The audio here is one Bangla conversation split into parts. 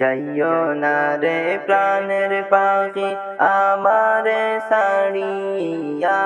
যাইও না রে প্রাণের পাখি আমারে সাড়িয়া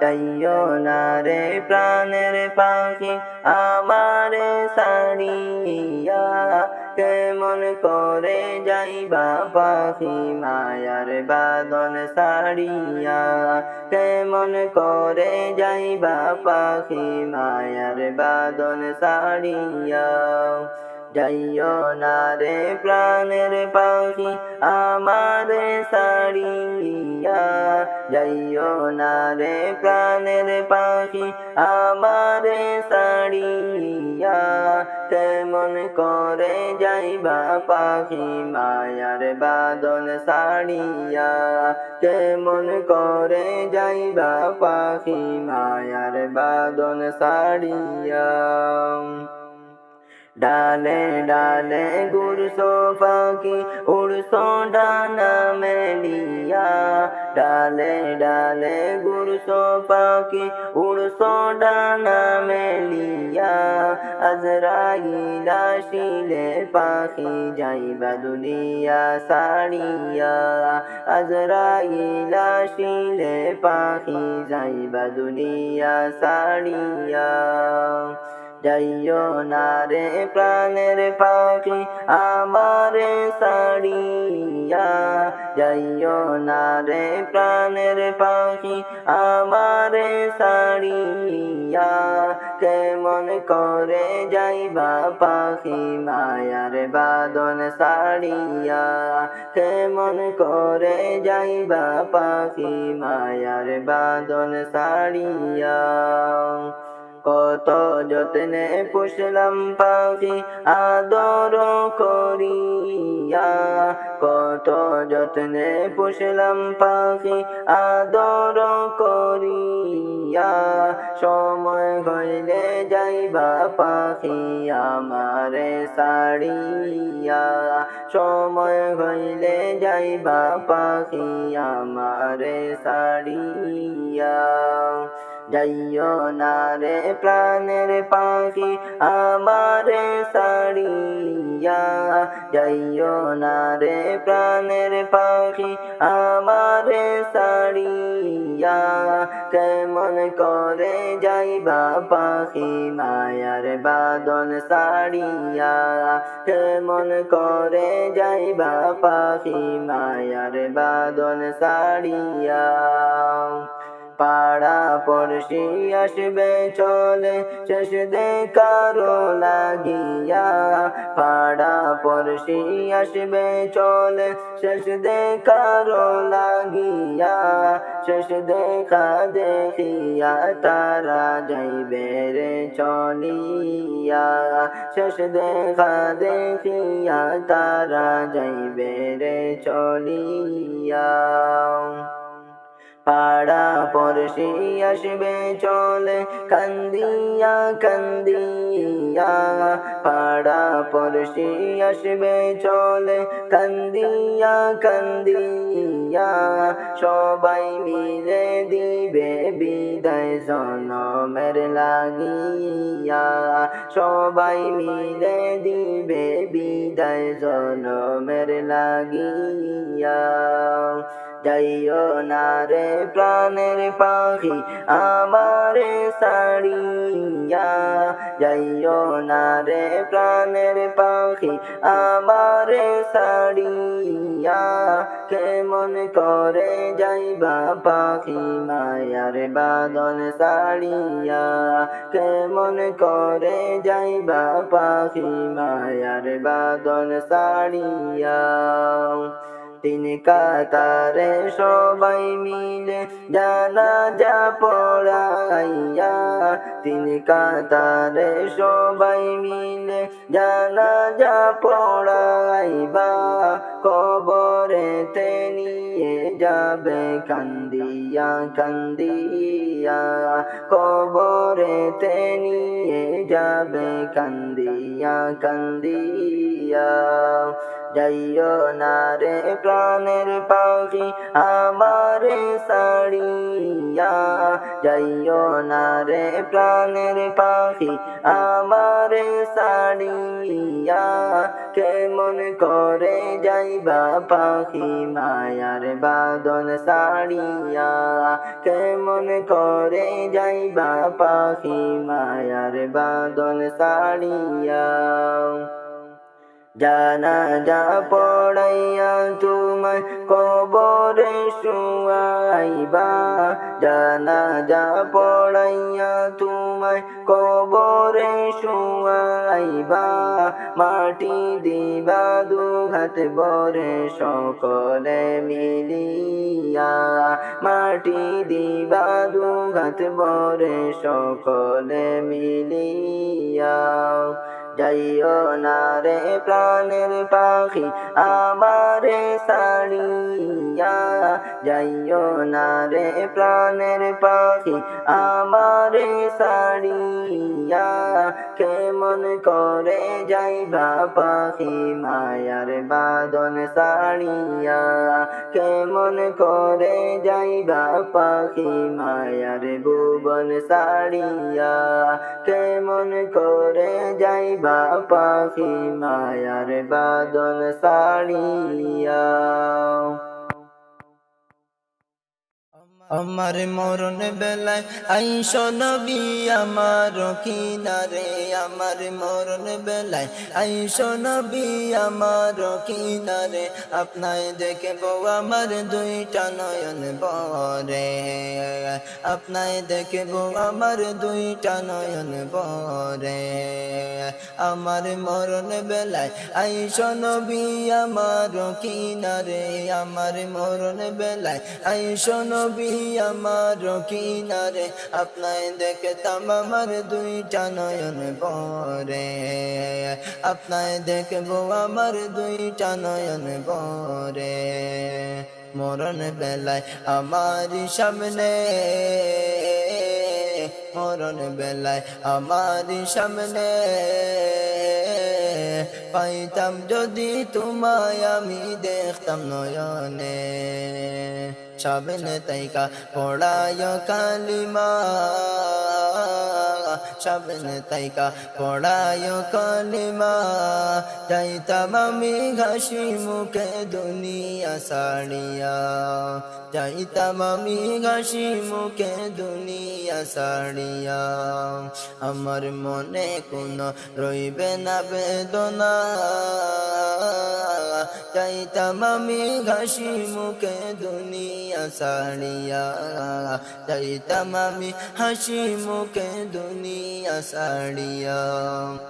যাইও না রে প্রাণের পাখি আমারে সাড়িয়া কেমন করে যাইবা পাখি মায়ার বাদন সাড়িয়া কেমন করে যাইবা পাখি মায়ার বাদন সাড়িয়া যাইও না রে প্রাণের পাখি আমারে সাড়িয়া যাইও না রে প্রাণের পাখি আমার সাড়িয়া কেমন করে যাইবা পাখি, মায়ার বাদন সাড়িয়া কেমন করে যাইবা পাখি, মায়ার বাদন সাড়িয়া ডালে ডালে গুরসো পাখি উড়সো ডানা মেলিয়া ডালে ডালে গুরসো পাখি উড়সো ডানা মেলিয়া আজরাইলা শিলে পাখি যাইবা দুনিয়া সাড়িয়া আজরাইলা শিলে পাখি যাইবা দুনিয়া সাড়িয়া যাইও না রে প্রাণের পাখি আমারে সাড়িয়া যাইও না রে প্রাণের পাখি আমারে সাড়িয়া কেমন করে যাইবা পাখি মায়ার বাদন সাড়িয়া কেমন করে যাইবা পাখি মায়ার বাদন সাড়িয়া কত যত্নে পুষলাম পাখি আদর করিয়া। কত যত্নে পুষলাম পাখি আদর করিয়া। সময় হইলে যাইবা পাখি আমারে সাড়িয়া সময় হইলে যাইবা পাখি আমারে সাড়িয়া যাইও না রে প্রাণের পাখি, আমারে সাড়িয়া যাইও না রে প্রাণের পাখি, আমারে সাড়িয়া কেমন করে যাইবা পাখি, মায়ার বাদন সাড়িয়া কেমন করে যাইবা পাখি, মায়ার বাদন সাড়িয়া পাড়া পড়শি আসবে, চলে শেষ দেখারো লাগিয়া। পাড়া পড়শি আসবে, চলে শেষ দেখারো লাগিয়া। শেষ দেখা দেখিয়া তারা যাইবে রে চলিয়া। শেষ দেখা দেখিয়া তারা যাইবে রে চলিয়া। পাড়া পড়শি আসবে চলে, কান্দিয়া কান্দিয়া। পাড়া পড়শি আসবে চলে, কান্দিয়া কান্দিয়া। সবাই মিলে দিবে বিদায় জনমের লাগিয়া। সবাই মিলে দিবে বিদায় জনমের লাগিয়া। যাইও না রে প্রাণের পাখি আমারে সাড়িয়া যাইও না রে প্রাণের পাখি আমারে সাড়িয়া কেমন করে যাইবা পাখি মায়ার বাদন সাড়িয়া কেমন করে যাইবা পাখি মায়ার বাদন সাড়িয়া তিন কাতারে সবাই মিলে জানা যা পড়াইয়া। তিন কাতারে সবাই মিলে জানা যা পড়াইবা। কবরে তে নিয়ে যাবে কান্দিয়া কান্দিয়া। কবরে তে নিয়ে যাবে কান্দিয়া কান্দিয়া। যাইও না রে প্রাণের পাখি আমারে সাড়িয়া যাইও না রে প্রাণের পাখি আমারে সাড়িয়া কেমন করে যাইবা পাখি মায়ার বাদন সাড়িয়া কেমন করে যাইবা পাখি মায়ার বাদন সাড়িয়া জানা যা পড়াইয়া তোমার কবরে শুয়াইবা। জানা যা পড়াইয়া তোমার কবরে শুয়াইবা। মাটি দিবা, দুঘাত বরে সকলে মিলিয়া। মাটি দিবা, দুঘাত বরে সকলে মিলিয়া। যাইও না রে প্রাণের পাখি, আমারে সাড়িয়া যাইও না রে প্রাণের পাখি, আমারে সাড়িয়া কেমন করে যাইবা পাখি, মায়ার বাদন সাড়িয়া কেমন করে যাইবা পাখি, মায়ার ভুবন সাড়িয়া কেমন করে যাইবা পাখি মায়ার বাদন সাড়িয়া আমার মরণ বেলায় আইস নবী আমার কিনারে, আমার মরণ বেলায় আইস নবী আমার কিনারে। আপনায় দেখব আমার দুইটা নয়ন বরে। আপনায় দেখব আমার দুইটা নয়ন বরে। আমার মরণ বেলায় আইস নবী আমার কিনারে, আমার মরণ বেলায় আইস নবী আমার কিনারে, আপনায় দেখতাম আমার দুইটা নয়ন বরে আপনায় দেখব আমার দুইটা নয়ন বরে মরণ বেলায় আমার সামনে, মরণ বেলায় আমার সামনে। পাইতাম যদি তোমায় আমি দেখতাম নয়নে। সামনে তাইকা পড়ায় কালিমা। সামনে তাইকা, পড়ায় কালিমা। যাইতাম আমি ঘাসি মুখে দুনিয়া সাড়িয়া যাইতাম আমি ঘাসি মুখে দুনিয়া সাড়িয়া আমার মনে কোনো রইবে না বেদনা। যাইতাম আমি ঘাসি মুখে দুনিয়া সাড়িয়া যাইতাম আমি হাসি মুখে দুনিয়া সাড়িয়া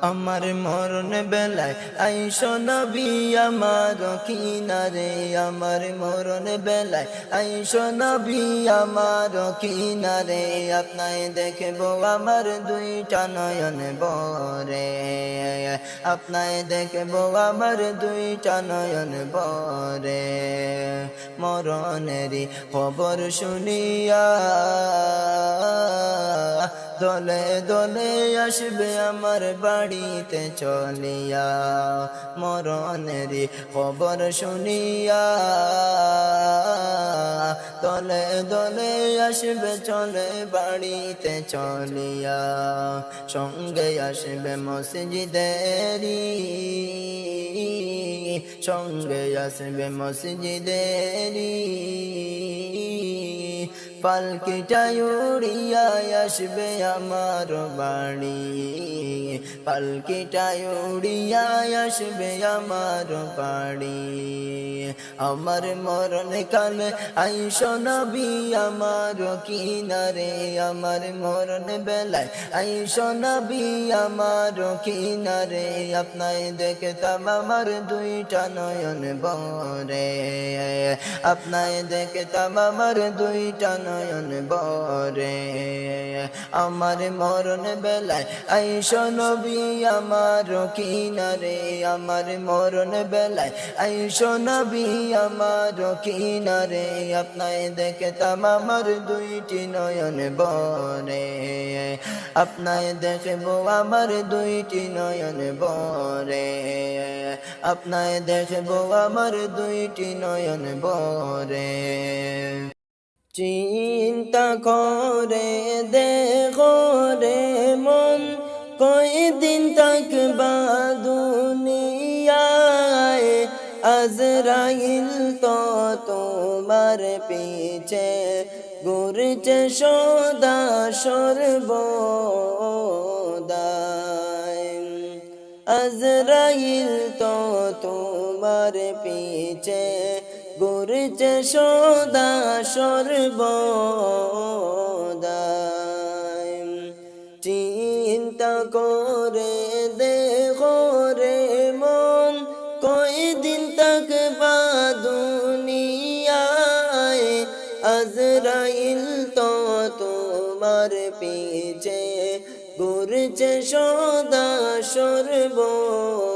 আমার মরণ বেলায় আইস নবী আমার কিনারে। আমার মরণ বেলায় আইস নবী আমার কিনারে। আপনায় দেখব আমার দুইটা নয়ন বরে। আপনায় দেখব আমার দুইটা নয়ন বরে। মরণেরই খবর শুনিয়া দলে দলে আসবে আমার বাড়িতে চলিয়া। মরণেরই খবর শুনিয়া দলে দলে আসবে, চলে বাড়িতে চলিয়া। সঙ্গে আসবে মসজিদেরি সঙ্গে আসবে মসজিদেরি পালকিটা উড়িয়া আসবে আমার বাড়ি পালকিটা উড়িয়া আসবে আমার বাড়ি আমার মরণ কালে আইস নবী আমার কিনারে। আমার মরণ বেলায় আইস নবী আমার কিনারে। আপনায় দেখতাম আমার দুইটা নয়ন বরে। আপনায় দেখতাম আমার দুইটা নয়ন বরে। আমার মরণ বেলায় আইস নবী আমার কিনারে। আমার মরণ বেলায় আইস নবী আমার কিনারে। আপনায় দেখতাম আমার দুইটি নয়ন বরে। আপনায় দেখব আমার দুইটি নয়ন বরে। আপনায় দেখব আমার দুইটি নয়ন বরে। চিন্তা করে দেখো রে মন, কয়দিন থাকবা দুনিয়ায়? আজরাইল তো তোমার পিছে, ঘুরছে সদা সর্বদায় আজরাইল তো তোমার পিছে ঘুরছে সদা সর্বদায় চিন্তা করে দেখো রে মন, কয়দিন থাকবা দুনিয়ায়? আজরাইল তো তোমার পিছে ঘুরছে সদা সর্বদায়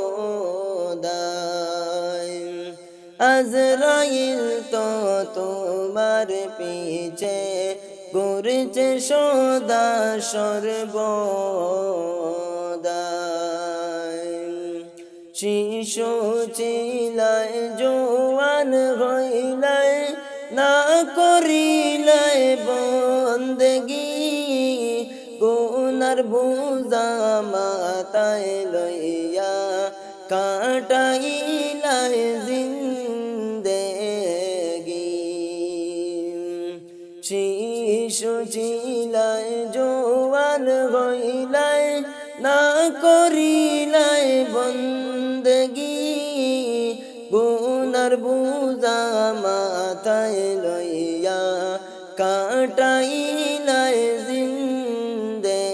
আজরাইল তো তোমার পিছে ঘুরছে সদা সর্বদায় শিশু চিলাই, জোয়ান হইলাই, না করিলাই বন্দগি। গুনার বুঝা মাতায় লইয়া কাটাইলাই জিন্দেগি শিশু চিলাই জোয়ান হইলাই, না করিলাই বন্দগি। গুনার বুঝা মাথায় লইয়া কাটাইলাই জিন্দেগি।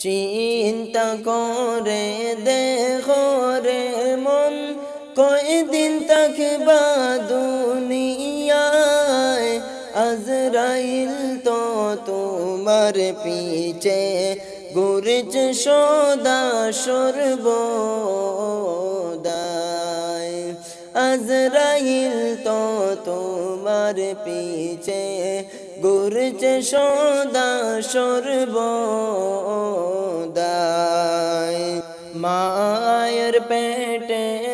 চিন্তা করে তোমার পিছে গুরজ সদা সর্বদায় আজরাইল তো তোমার পিছে গুরজ সদা সর্বদায় মায়ের পেটে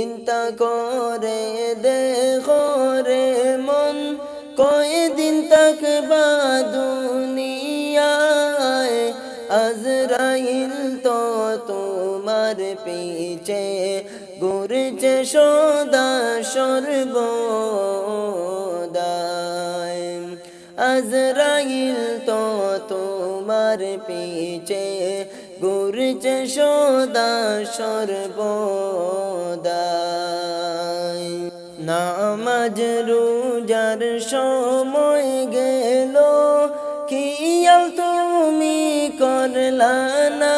চিন্তা করে দেখো রে মন, কয়দিন থাকবা দুনিয়ায়? আজরাইল তো তোমার পিছে, ঘুরছে সদা সর্বদায় আজরাইল তো তোমার পিছে ঘুরছে সদা সর্বদায় নামাজ, রোজার সময় গেল কিয়াল তুমি করলা না।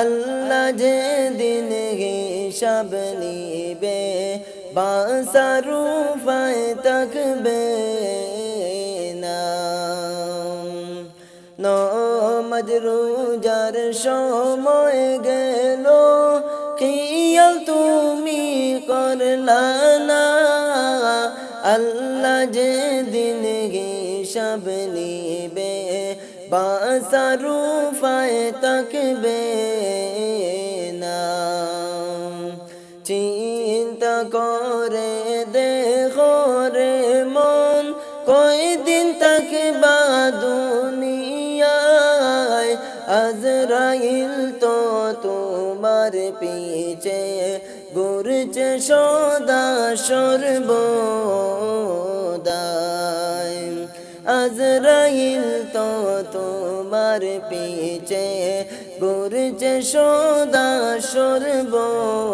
আল্লাহ যে দিন হিসাব নিবে বাসারুফায় থাকবে। মজরুজার সময় গেল। কিয়াল তুমি করলা না? আল্লাহ যে দিন গে সব নিবে বাসারু পায় তাকবে না। চিন্তা করে দেখো রে মন, কয়দিন তাকে বাদু আজরাইল তো তোমার পিছে ঘুরছে সদা সর্বদাই। আজরাইল তো তোমার পিছে ঘুরছে সদা সর্বদাই।